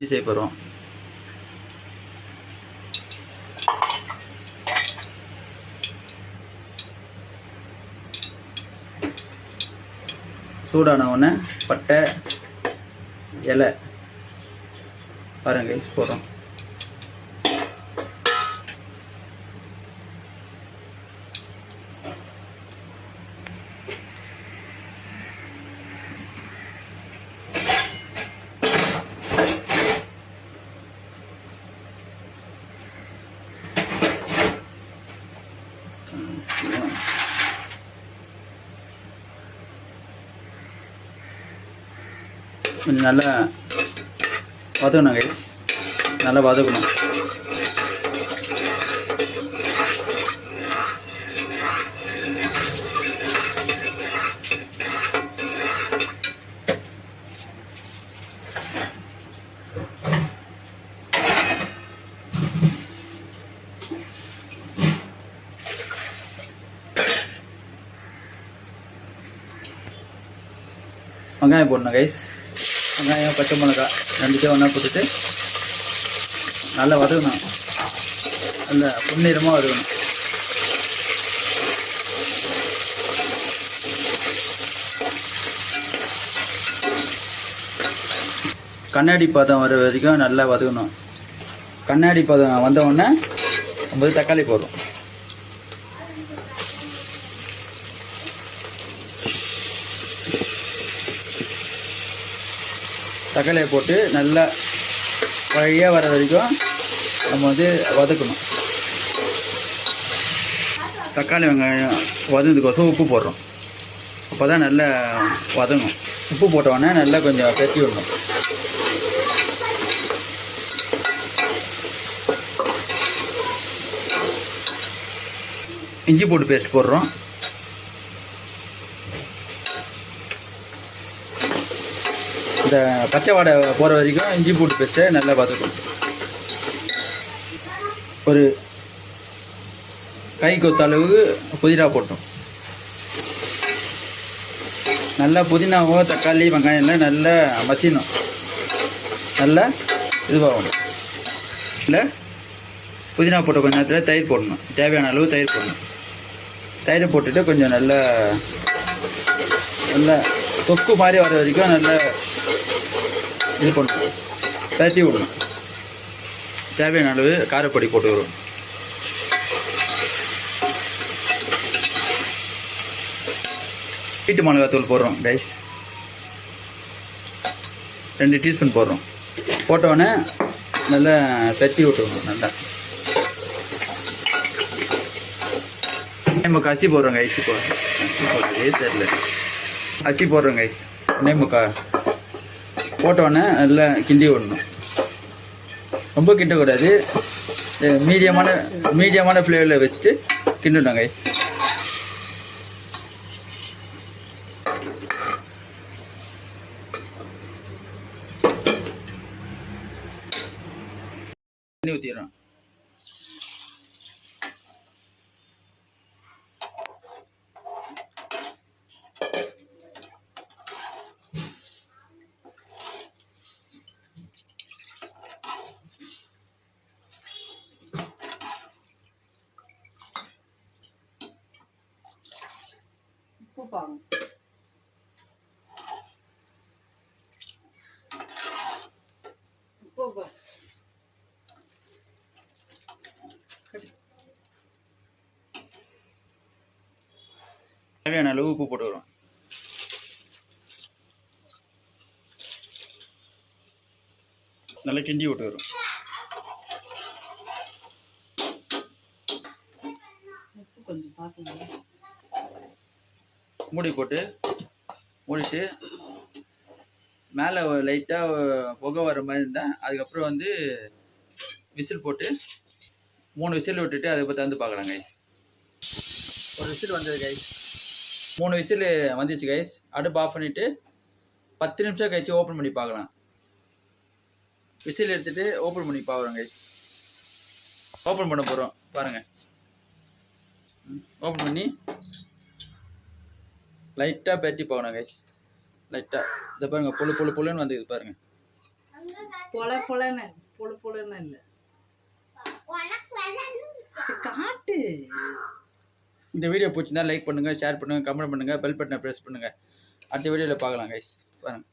செய்ய போகிறோம் சூடான உடனே பட்டை இலை பாருங்க போகிறோம் போடுறோம். கொஞ்சம் நல்லா வதக்கணும் கைஸ் நல்லா வதக்கணும் வெங்காயம் போடணும் கைஸ் வெங்காயம் பச்சை மிளகா ரெண்டுத்தையும் ஒன்றா போட்டுட்டு நல்லா வதக்கணும். நல்ல பொன்னிறமாக வதக்கணும். கண்ணாடி பதம் வர வரைக்கும் நல்லா வதக்கணும். கண்ணாடி பதம் வந்தவுடனே நம்ம தக்காளி போடுறோம். தக்காளியை போட்டு நல்லா வழியாக வர வரைக்கும் நம்ம வந்து வதக்கணும். தக்காளி வெங்காயம் வதந்ததுக்கோசம் உப்பு போடுறோம். அப்போ தான் நல்லா வதங்கும் உப்பு போட்ட நல்லா கொஞ்சம் பெருக்கி விடணும். இஞ்சி போட்டு பேஸ்ட் போடுறோம். இந்த பச்சை வாடை போகிற வரைக்கும் இஞ்சி பூட்டு பேஸ்ட்டை நல்லா பார்த்துக்கணும் ஒரு கை கொத்த அளவுக்கு புதினா போட்டோம். நல்லா புதினாவோ தக்காளி வெங்காயம் எல்லாம் நல்லா மசினோம் நல்லா இதுவாகணும். இல்லை? புதினா போட்ட கொஞ்ச நேரத்தில் தயிர் போடணும். தேவையான அளவு தயிர் போடணும். தயிரை போட்டுட்டு கொஞ்சம் நல்லா நல்லா தொக்கு மாதிரி வர வரைக்கும் நல்லா இது பண்ணணும் பரட்டி விடும் தேவையான அளவு காரப்பொடி போட்டு வரும் வீட்டு மிளகாத்தூள் போடுறோம் கைஸ் ரெண்டு டீஸ்பூன் போடுறோம். போட்டோடனே நல்லா தட்டி விட்டுருவோம் நல்லா. நம்ம அசி போடுறோம் கைஸ் போடுறோம் அரிசி தெரியல. அரிசி போடுறோம் கைஸ் நேமுக்கா போட்டோடனே நல்லா கிண்டி விடணும். ரொம்ப கிண்டக்கூடாது மீடியமான மீடியமான ஃப்ளேவரில் வச்சுட்டு கிண்டணும் கைஸ் தண்ணி ஊற்றிடுறோம் உப்பு பாருங்க உப்பு பா- தேவையான அளவு உப்பு போட்டு வரும் நல்லா கிண்டி விட்டு வரும் உப்பு கொஞ்சம் பார்க்கணும். மூடி போட்டு மூடிட்டு மேலே லைட்டாக புகை வர மாதிரி இருந்தேன் அதுக்கப்புறம் வந்து விசில் போட்டு மூணு விசில் விட்டுட்டு அதை பற்றி வந்து பார்க்கலாம் கைஸ் ஒரு விசில் வந்தது கைஸ் மூணு விசில் வந்துச்சு கைஸ் அடுப்பு ஆஃப் பண்ணிவிட்டு பத்து நிமிஷம் கழிச்சு ஓப்பன் பண்ணி பார்க்கலாம். விசில் எடுத்துகிட்டு ஓப்பன் பண்ணி பார்க்குறோம் கைஸ் ஓப்பன் பண்ண போகிறோம் பாருங்கள் ஓப்பன் பண்ணி லைட்டாக பெரட்டி போகணும் கைஸ் லைட்டாக இதை பாருங்கள் புழு புழு புழுன்னு வந்து இது பாருங்கள் பொல பொலன்னு பொல பொலன்னு இல்லை. காட்டு. இந்த வீடியோ பிடிச்சிருந்தா லைக் பண்ணுங்கள் ஷேர் பண்ணுங்கள் கமெண்ட் பண்ணுங்கள் பெல் பட்டனை ப்ரெஸ் பண்ணுங்கள் அடுத்த வீடியோவில் பார்க்கலாம் கைஸ் பாருங்கள்